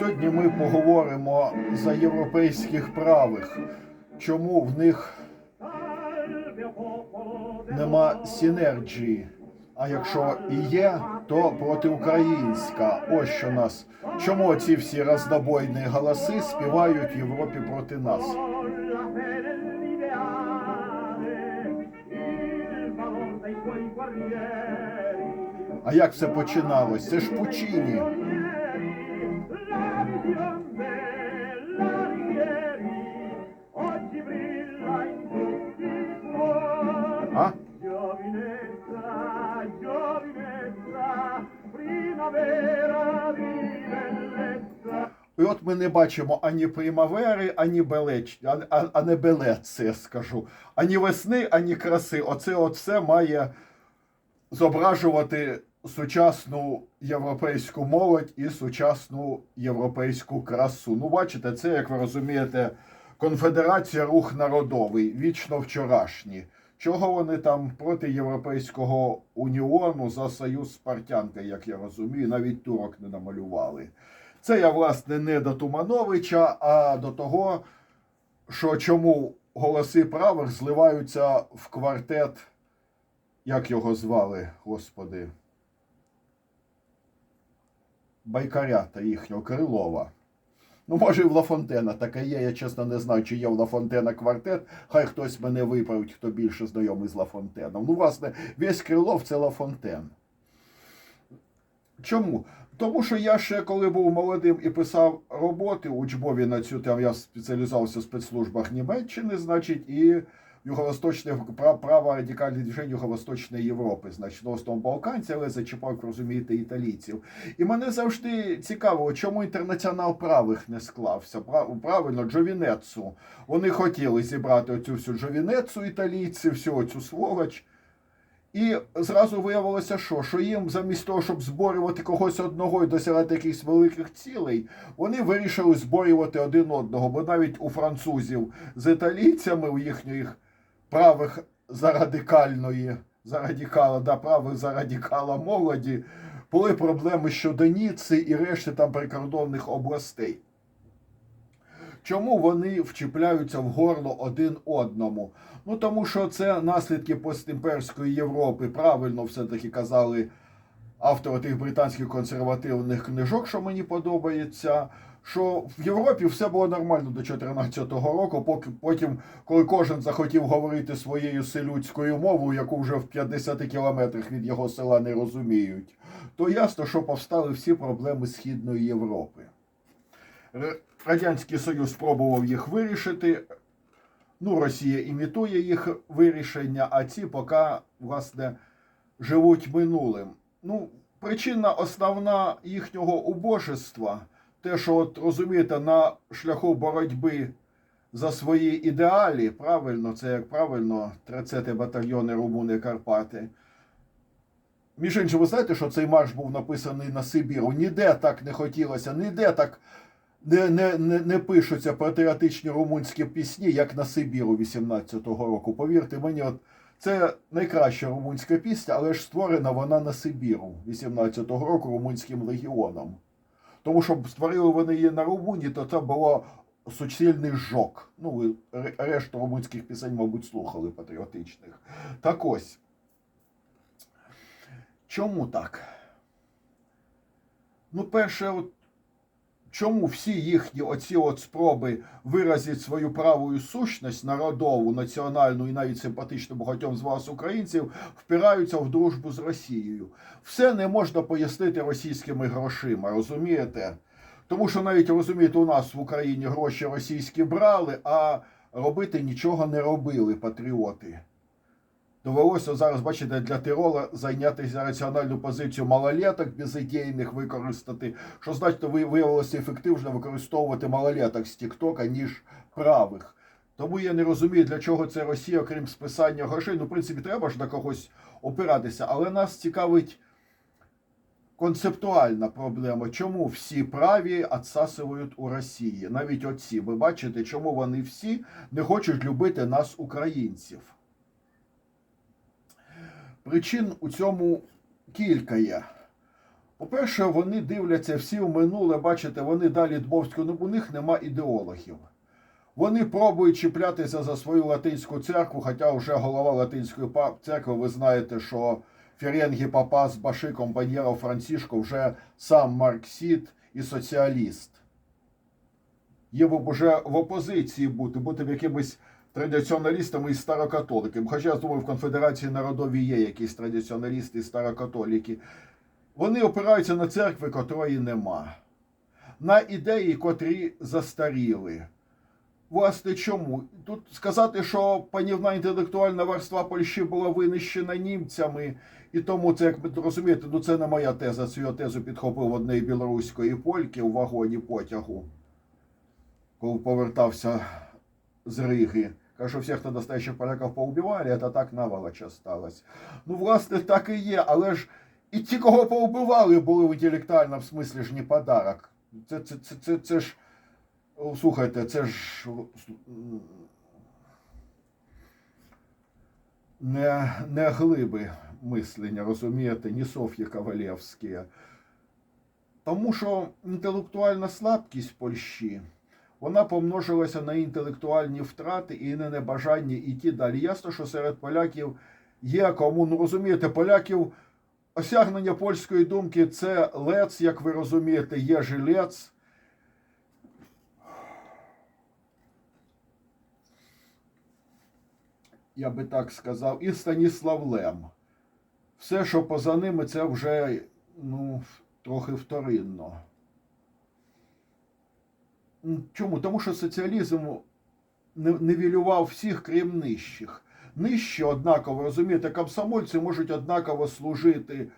Сьогодні ми поговоримо за європейських правих, чому в них нема синергії. А якщо і є, то протиукраїнська. Ось що нас. Чому ці всі роздобойні голоси співають в Європі проти нас? А як все починалось? Це ж Пучині. А? Giovinezza, giovinezza, primavera di bellezza. І от ми не бачимо ані примавери, ані белеч, а, а, а не белець, я скажу. Ані весни, ані краси. Оце от все має зображувати сучасну європейську молодь і сучасну європейську красу. Ну, бачите, це, як ви розумієте, конфедерація рух народовий, вічно вчорашні. Чого вони там проти Європейського уніону за союз Спартянка, як я розумію, навіть турок не намалювали. Це я, власне, не до Тумановича, а до того, що чому голоси правих зливаються в квартет, як його звали, господи, Байкарята їхнього Крилова. Ну, може, і в Лафонтена таке є. Я чесно не знаю, чи є в Лафонтена квартет. Хай хтось мене виправить, хто більше знайомий з Лафонтеном. Ну, власне, весь Крилов це Лафонтен. Чому? Тому що я ще коли був молодим і писав роботи учбові на цю тему, я спеціалізувався в спецслужбах Німеччини, значить, і юго-восточне пра- право радикальних движень Юго-Восточної Європи, значить, в основному балканці, але зачіпав, розумієте, італійців. І мене завжди цікавило, чому інтернаціонал правих не склався. Правильно, Джовінецу. Вони хотіли зібрати оцю всю Джовінецу італійці, всю цю сволоч. І зразу виявилося, що, що їм замість того, щоб зборювати когось одного і досягати якихось великих цілей, вони вирішили зборювати один одного. Бо навіть у французів з італійцями, у їхніх правих за радикальної, за радикала, да, правих за радикала молоді, були проблеми щодо Ніци і решти там прикордонних областей. Чому вони вчіпляються в горло один одному? Ну тому що це наслідки постімперської Європи. Правильно все-таки казали автори тих британських консервативних книжок, що мені подобається. Що в Європі все було нормально до 2014 року, поки потім, коли кожен захотів говорити своєю селюдською мовою, яку вже в 50 кілометрах від його села не розуміють, то ясно, що повстали всі проблеми Східної Європи. Радянський Союз спробував їх вирішити. Ну, Росія імітує їх вирішення, а ці поки, власне, живуть минулим. Ну, причина основна їхнього убожества, те, що, от, розумієте, на шляху боротьби за свої ідеалі, правильно, це як правильно, 30 батальйони Румуни Карпати. Між іншим, ви знаєте, що цей марш був написаний на Сибіру. Ніде так не хотілося, ніде так не, не, не, не пишуться патріотичні румунські пісні, як на Сибіру 18-го року. Повірте мені, от це найкраща румунська пісня, але ж створена вона на Сибіру 18-го року румунським легіоном. Тому що створили вони її на Румунії, то це було суцільний жок. Ну, ви решту румунських пісень, мабуть, слухали патріотичних. Так ось. Чому так? Ну, перше, от чому всі їхні оці от спроби виразити свою правою сущність народову, національну і навіть симпатичну багатьом з вас українців, впираються в дружбу з Росією. Все не можна пояснити російськими грошима, розумієте? Тому що навіть розумієте, у нас в Україні гроші російські брали, а робити нічого не робили патріоти. Довелося зараз, бачите, для Тирола зайнятися раціональну позицію малолеток безідейних використати, що значно виявилося ефективно використовувати малолеток з Тіктока, ніж правих. Тому я не розумію, для чого це Росія, крім списання грошей. Ну, в принципі, треба ж на когось опиратися, але нас цікавить концептуальна проблема. Чому всі праві відсасують у Росії? Навіть оці. Ви бачите, чому вони всі не хочуть любити нас, українців. Причин у цьому кілька є. По-перше, вони дивляться всі в минуле, бачите, вони далі Дмовського, ну у них нема ідеологів. Вони пробують чіплятися за свою латинську церкву, хоча вже голова латинської церкви, ви знаєте, що Ференгі Папас Баши Компаньєро Францішко вже сам марксіт і соціаліст. Є б уже в опозиції бути, бути в якимось традиціоналістами і старокатоликами. Хоча я думаю, в Конфедерації народові є якісь традиціоналісти і старокатоліки. Вони опираються на церкви, котрої нема, на ідеї, котрі застаріли. Власне, чому? Тут сказати, що панівна інтелектуальна верства Польщі була винищена німцями, і тому це, як ви розумієте, ну це не моя теза. Цю тезу підхопив однієї білоруської польки у вагоні потягу, коли повертався з Риги. Каже, що всіх настоящих поляків поубивали, це так наволочь осталось. Ну, власне, так і є, але ж і ті, кого поубивали, були в інтелектуальному смислі ж не подарок. Це, це, це, це, це ж. Слухайте, це ж не, не глиби мислення, розумієте, ні Соф'ї Ковалєвські. Тому що інтелектуальна слабкість Польщі, вона помножилася на інтелектуальні втрати і на небажання йти далі. Ясно, що серед поляків є кому, ну розумієте, поляків осягнення польської думки це лец, як ви розумієте, є жилець. я би так сказав, і Станіслав Лем. Все, що поза ними, це вже ну, трохи вторинно. Чому? Тому що соціалізм не- нівелював всіх, крім нижчих. Нижчі однаково, розумієте, комсомольці можуть однаково служити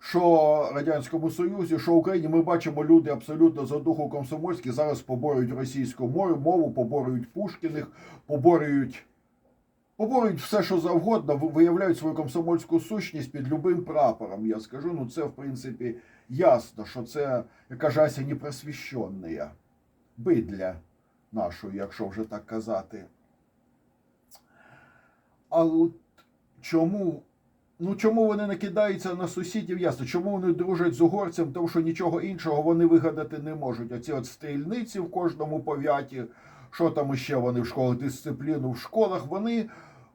що Радянському Союзі, що Україні, ми бачимо, люди абсолютно за духу комсомольські зараз поборюють російську мову, мову, поборюють Пушкіних, поборюють поборюють все, що завгодно, виявляють свою комсомольську сущність під любим прапором. Я скажу, ну це в принципі ясно, що це, як каже Ася, бидля нашої, якщо вже так казати. А от чому? Ну чому вони не кидаються на сусідів? Ясно. Чому вони дружать з угорцем? Тому що нічого іншого вони вигадати не можуть. Оці от стрільниці в кожному повяті, що там іще вони в школах, дисципліну в школах, вони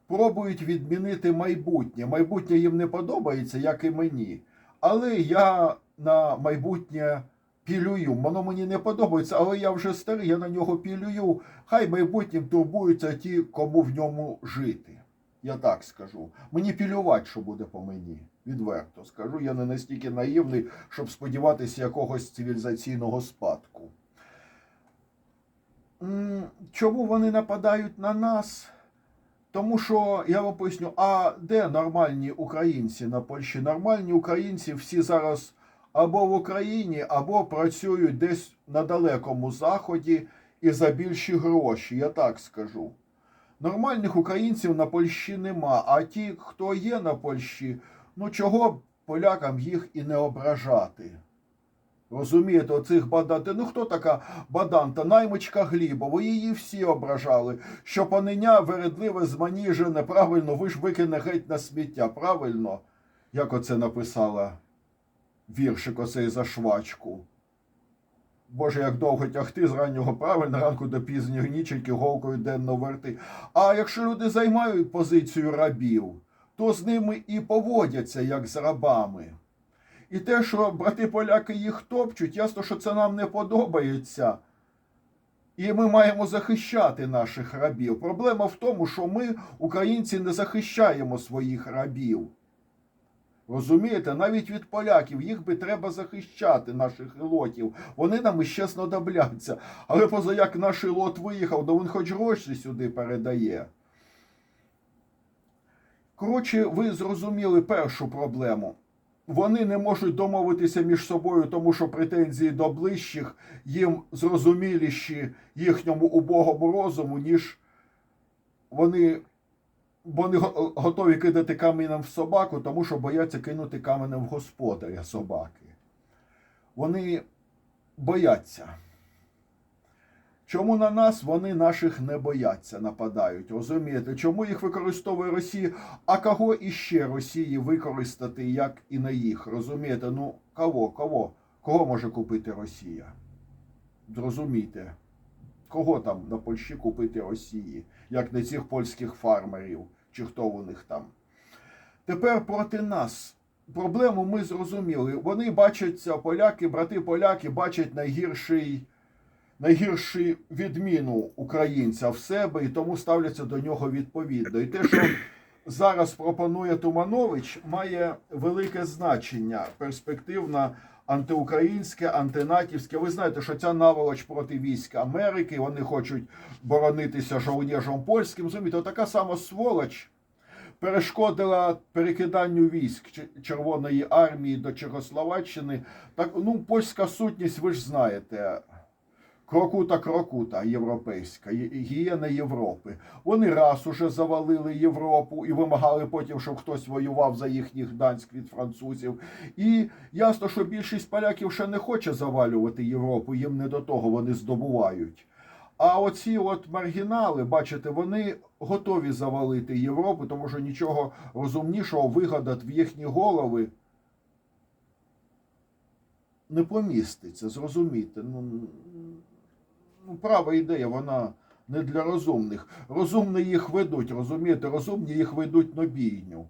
пробують відмінити майбутнє. Майбутнє їм не подобається, як і мені. Але я на майбутнє пілюю. Воно мені не подобається, але я вже старий, я на нього пілюю. Хай майбутнім турбуються ті, кому в ньому жити. Я так скажу. Мені пілювати, що буде по мені. Відверто скажу. Я не настільки наївний, щоб сподіватися якогось цивілізаційного спадку. Чому вони нападають на нас? Тому що я вам поясню, а де нормальні українці на Польщі? Нормальні українці всі зараз або в Україні, або працюють десь на далекому заході і за більші гроші, я так скажу. Нормальних українців на Польщі нема, а ті, хто є на Польщі, ну чого полякам їх і не ображати? Розумієте, оцих баданти. Ну хто така баданта? Наймичка Глібова, її всі ображали. Що паненя вередливе зманіжене, правильно, ви ж викине геть на сміття, правильно? Як оце написала віршик оцей за швачку. Боже, як довго тягти з раннього правильно, ранку до пізньої ніченьки голкою денно верти. А якщо люди займають позицію рабів, то з ними і поводяться, як з рабами. І те, що брати поляки їх топчуть, ясно, що це нам не подобається. І ми маємо захищати наших рабів. Проблема в тому, що ми, українці, не захищаємо своїх рабів. Розумієте, навіть від поляків їх би треба захищати, наших ілотів. Вони нам іще знадобляться. Але поза як наш ілот виїхав, то він хоч гроші сюди передає. Коротше, ви зрозуміли першу проблему. Вони не можуть домовитися між собою, тому що претензії до ближчих їм зрозуміліші їхньому убогому розуму, ніж вони, вони го- готові кидати каменем в собаку, тому що бояться кинути каменем в господаря собаки. Вони бояться. Чому на нас вони наших не бояться, нападають? Розумієте? Чому їх використовує Росія? А кого іще Росії використати, як і на їх? Розумієте? Ну кого? Кого? Кого може купити Росія? Зрозумійте. Кого там на Польщі купити Росії, як не цих польських фармерів, чи хто у них там? Тепер проти нас. Проблему ми зрозуміли. Вони бачаться, поляки, брати поляки бачать найгірший, найгіршу відміну українця в себе і тому ставляться до нього відповідно. І те, що зараз пропонує Туманович, має велике значення, перспективна антиукраїнське, антинатівське. Ви знаєте, що ця наволоч проти військ Америки, вони хочуть боронитися жовнєжом польським. Зумієте, така сама сволоч перешкодила перекиданню військ Червоної армії до Чехословаччини. Так, ну, польська сутність, ви ж знаєте. Крокута Крокута європейська, гієна Європи. Вони раз уже завалили Європу і вимагали потім, щоб хтось воював за їхніх данськ від французів. І ясно, що більшість поляків ще не хоче завалювати Європу, їм не до того вони здобувають. А оці от маргінали, бачите, вони готові завалити Європу, тому що нічого розумнішого вигадати в їхні голови не поміститься. Зрозумійте. Ну, ну, права ідея, вона не для розумних. Розумні їх ведуть, розумієте, розумні їх ведуть на бійню.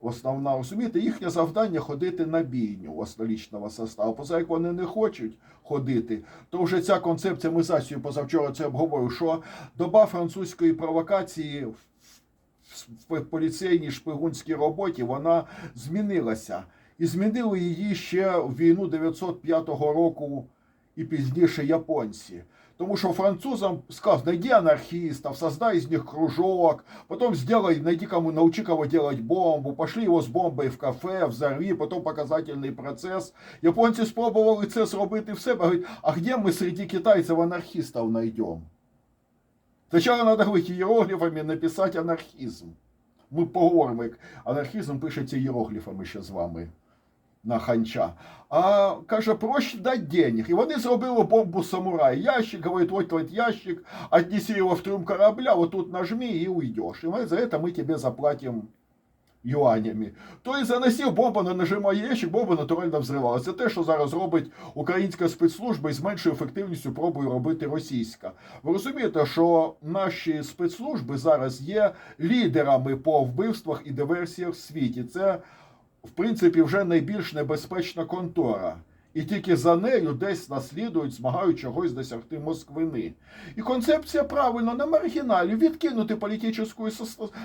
Основна, розумієте, їхнє завдання ходити на бійню основічного составу. Поза як вони не хочуть ходити, то вже ця концепція, ми позавчора це обговорив, що доба французької провокації в поліцейній шпигунській роботі вона змінилася. І змінили її ще в війну 905 року і пізніше японці. Тому що французам сказал, найди анархистов, создай из них кружок, потом сделай, найди кому, научи кого делать бомбу, пошли его з бомбою в кафе, взорви, потом показательний процес. Японці спробували це зробити в себе. Говорять, а где ми серед китайців анархистів знайдемо? Сначала надо говорить иероглифами написать анархизм. Ми поговоримо, як анархізм пишеться іерогліфами ще з вами на ханча. А каже, проще дать денег. І вони зробили бомбу самурай. Ящик, говорит, вот вот ящик, отнеси его в трюм корабля, вот тут нажми и уйдешь. И мы за это мы тебе заплатим юанями. То есть заносив бомбу, не нажимає ящик, бомба натурально взривалася. Це те, що зараз робить українська спецслужба і з меншою ефективністю пробує робити російська. Ви розумієте, що наші спецслужби зараз є лідерами по вбивствах і диверсіях в світі. Це, в принципі, вже найбільш небезпечна контора. І тільки за нею десь наслідують, змагають чогось досягти Москвини. І концепція правильно на маргіналі відкинути політичну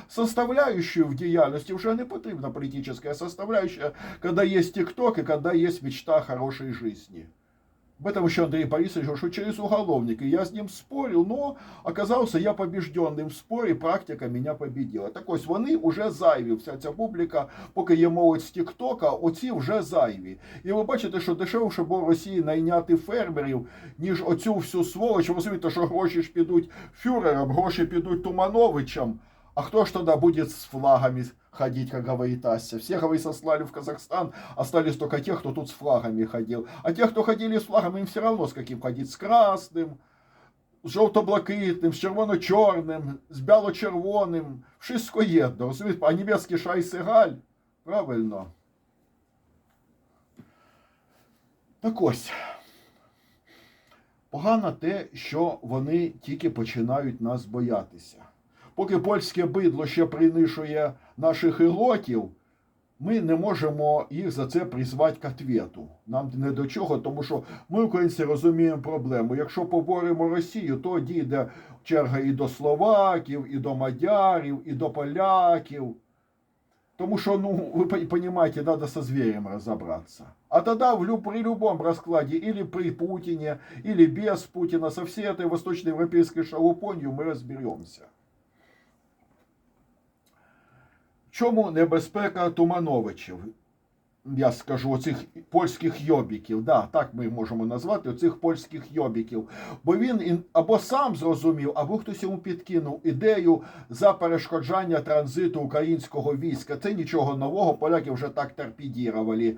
составляющую в діяльності. Вже не потрібна політична составляющая, коли є тікток і коли є мечта хорошої хорошей этом еще Андрей Борисович говорил, что через уголовник. И я с ним спорил, но оказался я побежденным в спорі, практика меня победила. Так ось вони вже зайві, вся ця публіка, поки є молодь з Тіктока, оці вже зайві. І ви бачите, що дешевше було Росії найняти фермерів, ніж оцю всю сволоч. Ви розумієте, що гроші ж підуть фюрерам, гроші підуть Тумановичам. А кто ж тогда будет с флагами ходить, как говорит Ася? Всех вы сослали в Казахстан, остались только те, кто тут с флагами ходил. А те, кто ходили с флагами, им все равно с каким ходить. С красным, з жовто-блакитним, з червоно-чорним, з біло-червоним. Wszystko єдно, розумієте? А німецький шайсигаль, правильно. Так ось. Погано те, що вони тільки починають нас боятися. Поки польське бидло ще принишує наших ілотів, ми не можемо їх за це призвати к ответу. Нам не до чого, тому що ми, українці, розуміємо проблему. Якщо поборемо Росію, то дійде черга і до словаків, і до мадярів, і до поляків. Тому що, ну, ви розумієте, треба со зверем розібратися. А люб, при любом раскладе, или при Путине, или без Путина, со всей этой восточноевропейской шалупонью мы разберемся. В чому небезпека Тумановичів? Я скажу оцих польських йобіків, да, так ми можемо назвати оцих польських йобіків. Бо він або сам зрозумів, або хтось йому підкинув ідею за перешкоджання транзиту українського війська. Це нічого нового, поляки вже так торпедірували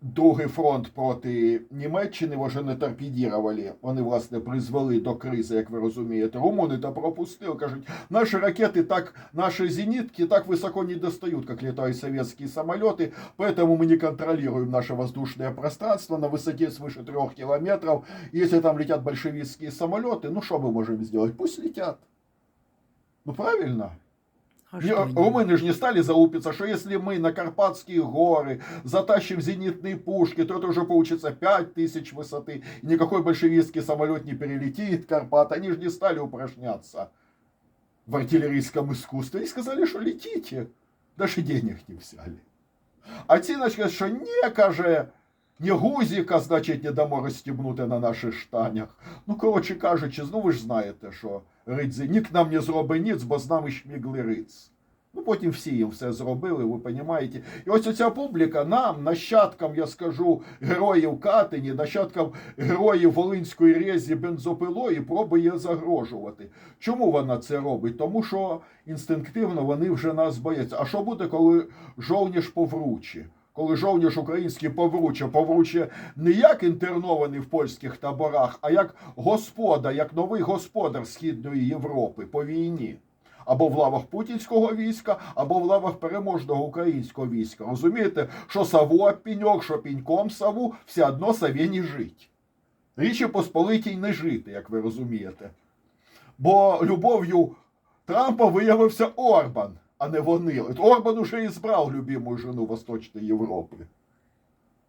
другий фронт проти Німеччини вже не торпедірували. Вони, власне, призвели до кризи, як ви розумієте. Румуни то пропустили, кажуть, наші ракети так, наші зенитки так високо не достают, как летают советские самолеты, поэтому мы не контролируем наше воздушное пространство на высоте свыше трех километров. Если там летят большевистские самолеты, ну что мы можем сделать? Пусть летят. Ну правильно. А что они? Румыны же не стали заупиться, что если мы на Карпатские горы затащим зенитные пушки, то это уже получится 5000 высоты, и никакой большевистский самолет не перелетит Карпат. Они же не стали упражняться в артиллерийском искусстве и сказали, что летите. Даже денег не взяли. А ці, значить, що не, каже, ні гузіка, значить, не дамо розстібнути на наших штанях. Ну, коротше кажучи, ну ви ж знаєте, що Ридзи нік нам не зробить ніц, бо з нами шмігли Риц. Ну, потім всі їм все зробили, ви розумієте. І ось оця публіка нам, нащадкам, я скажу, героїв Катині, нащадкам героїв Волинської резі бензопилої пробує загрожувати. Чому вона це робить? Тому що інстинктивно вони вже нас бояться. А що буде, коли жовніш повручі? Коли жовніш український повруче, повруче не як інтернований в польських таборах, а як господар, як новий господар Східної Європи по війні. Або в лавах путінського війська, або в лавах переможного українського війська. Розумієте, що саву обпіньок, що піньком саву, все одно саві не жить. Річі Посполитій не жити, як ви розумієте. Бо любов'ю Трампа виявився Орбан, а не вони. Орбан уже і збрав любиму жену Восточної Європи.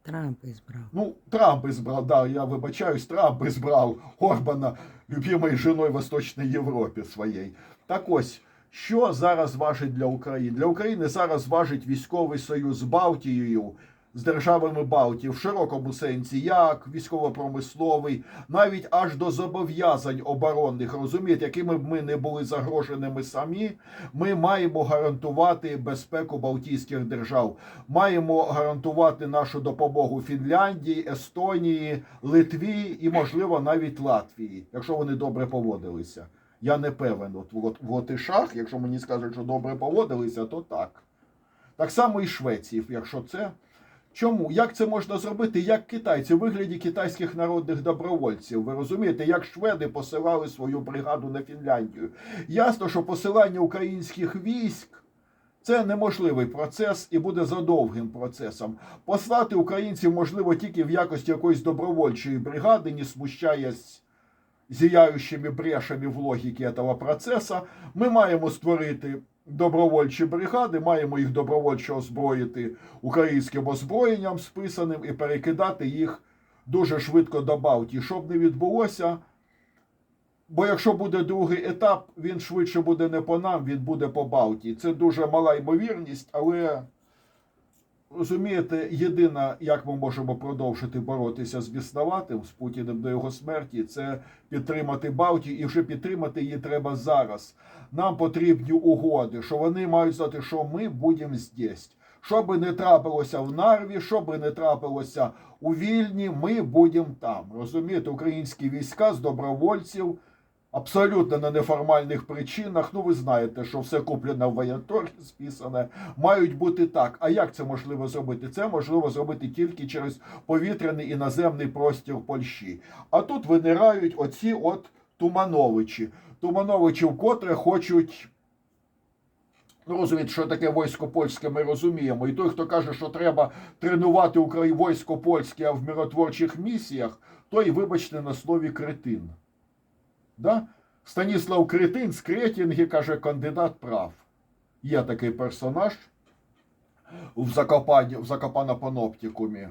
Трамп избрал. Ну, Трамп избрал, да, я вибачаюсь, Трамп избрав Орбана любимою жіною Восточної Європі своєї. Так ось, що зараз важить для України? Для України зараз важить військовий союз з Балтією, з державами Балтії в широкому сенсі, як військово-промисловий, навіть аж до зобов'язань оборонних, розумієте, якими б ми не були загроженими самі, ми маємо гарантувати безпеку Балтійських держав, маємо гарантувати нашу допомогу Фінляндії, Естонії, Литві і, можливо, навіть Латвії, якщо вони добре поводилися. Я не певен. От в в Латишах, якщо мені скажуть, що добре поводилися, то так. Так само і Швеції, якщо це. Чому? Як це можна зробити? Як китайці у вигляді китайських народних добровольців? Ви розумієте, як шведи посилали свою бригаду на Фінляндію? Ясно, що посилання українських військ це неможливий процес і буде задовгим процесом. Послати українців можливо тільки в якості якоїсь добровольчої бригади, не смущаясь зіяючими брешами в логіці цього процесу. Ми маємо створити добровольчі бригади, маємо їх добровольчо озброїти українським озброєнням списаним і перекидати їх дуже швидко до Балтії. Щоб не відбулося. Бо якщо буде другий етап, він швидше буде не по нам, він буде по Балтії. Це дуже мала ймовірність, але розумієте, єдине, як ми можемо продовжити боротися з біснуватим, з Путіним до його смерті, це підтримати Балтію, і вже підтримати її треба зараз. Нам потрібні угоди, що вони мають знати, що ми будемо здесь. Що би не трапилося в Нарві, що би не трапилося у Вільні, ми будемо там. Розумієте, українські війська з добровольців абсолютно на неформальних причинах. Ну, ви знаєте, що все куплено в воєнторгі списане, мають бути так. А як це можливо зробити? Це можливо зробити тільки через повітряний і наземний простір Польщі. А тут винирають оці от Тумановичі. Тумановичі вкотре хочуть. Ну, розумієте, що таке військо польське, ми розуміємо. І той, хто каже, що треба тренувати військо польське в миротворчих місіях, той, вибачте, на слові кретин. Да? Станіслав Кретин з Кретінги каже, кандидат прав. Є такий персонаж в Закопані, в Закопана Паноптикумі.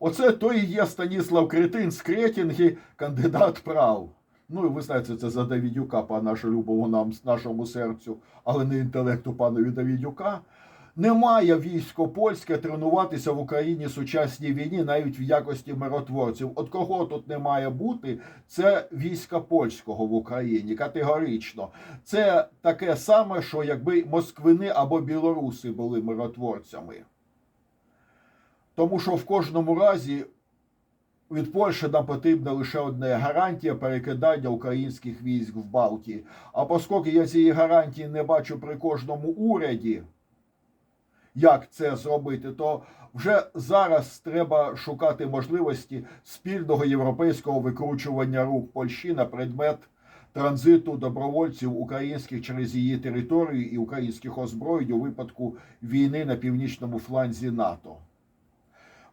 Оце той і є Станіслав Кретин з Кретінги, кандидат прав. Ну і ви знаєте, це за Давідюка, пана що любого нам, нашому серцю, але не інтелекту панові Давідюка. Немає військо польське тренуватися в Україні сучасній війні навіть в якості миротворців. От кого тут не має бути, це війська польського в Україні категорично. Це таке саме, що якби москвини або білоруси були миротворцями. Тому що в кожному разі від Польщі нам потрібна лише одне гарантія перекидання українських військ в Балтії. А оскільки я цієї гарантії не бачу при кожному уряді, як це зробити, то вже зараз треба шукати можливості спільного європейського викручування рук Польщі на предмет транзиту добровольців українських через її територію і українських озброєнь у випадку війни на північному фланзі НАТО.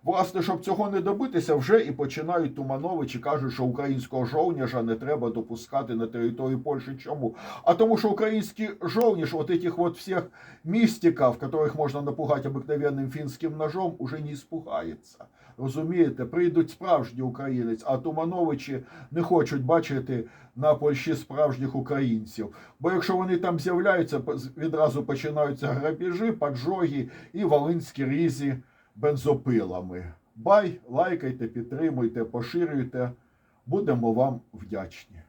Власне, щоб цього не добитися, вже і починають Тумановичі кажуть, що українського жовніжа не треба допускати на територію Польщі. Чому? А тому, що український жовніж, от этих вот всех мистиков, которых можна напугати обикновенним фінським ножом, уже не испугається. Розумієте, прийдуть справжні українець, а Тумановичі не хочуть бачити на Польщі справжніх українців. Бо якщо вони там з'являються, відразу починаються грабіжі, поджоги і волинські різі бензопилами. Бай, лайкайте, підтримуйте, поширюйте. Будемо вам вдячні.